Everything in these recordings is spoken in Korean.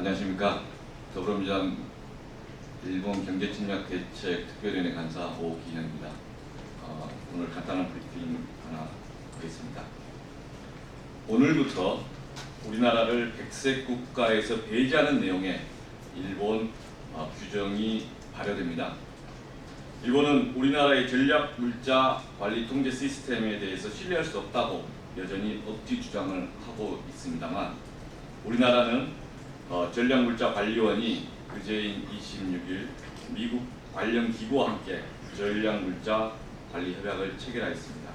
안녕하십니까 더불어민주당 일본 경제침략 대책 특별위원회 간사 오기현입니다. 어, 오늘 간단한 브리핑 하나 하겠습니다. 오늘부터 우리나라를 백색 국가에서 배제하는 내용의 일본 어, 규정이 발효됩니다. 일본은 우리나라의 전략 물자 관리 통제 시스템에 대해서 신뢰할 수 없다고 여전히 억지 주장을 하고 있습니다만 우리나라는 어, 전략물자 관리원이 그제인 26일 미국 관련 기구와 함께 전략물자 관리 협약을 체결하였습니다.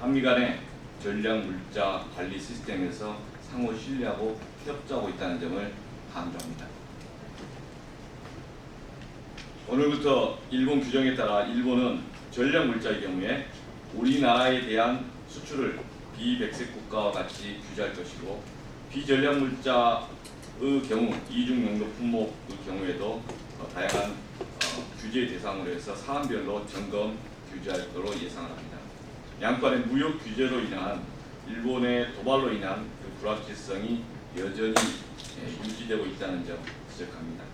한미 간의 전략물자 관리 시스템에서 상호 신뢰하고 협조하고 있다는 점을 강조합니다. 오늘부터 일본 규정에 따라 일본은 전략물자의 경우에 우리나라에 대한 수출을 비백색 국가와 같이 규제할 것이고 비전략물자 의 경우 이중 용도 품목의 경우에도 어, 다양한 어, 규제 대상으로 해서 사안별로 점검 규제할 것으로 예상을 합니다. 양간의 무역 규제로 인한 일본의 도발로 인한 그 불확실성이 여전히 예, 유지되고 있다는 점 지적합니다.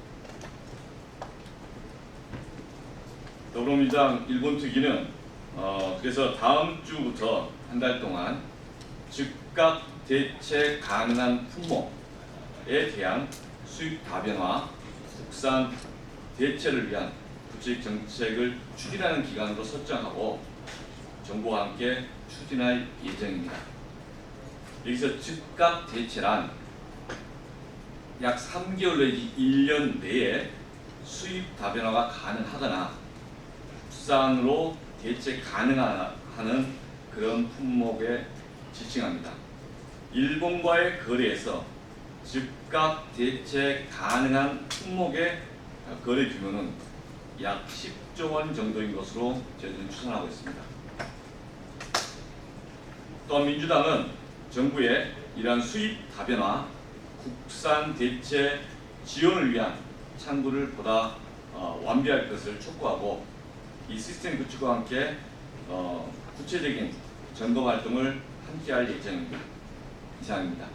더불어민주당 일본 특위는 어, 그래서 다음 주부터 한 달 동안 즉각 대체 가능한 품목 에 대한 수입 다변화, 국산 대체를 위한 구체적 정책을 추진하는 기간으로 설정하고 정부와 함께 추진할 예정입니다. 여기서 즉각 대체란 약 3개월 내지 1년 내에 수입 다변화가 가능하거나 국산으로 대체 가능하는 그런 품목에 지칭합니다. 일본과의 거래에서 즉각 대체 가능한 품목의 거래 규모는 약 10조 원 정도인 것으로 저희는 추산하고 있습니다. 또한 민주당은 정부의 이러한 수입 다변화, 국산 대체 지원을 위한 창구를 보다 어, 완비할 것을 촉구하고 이 시스템 구축과 함께 어, 구체적인 점검 활동을 함께할 예정입니다. 이상입니다.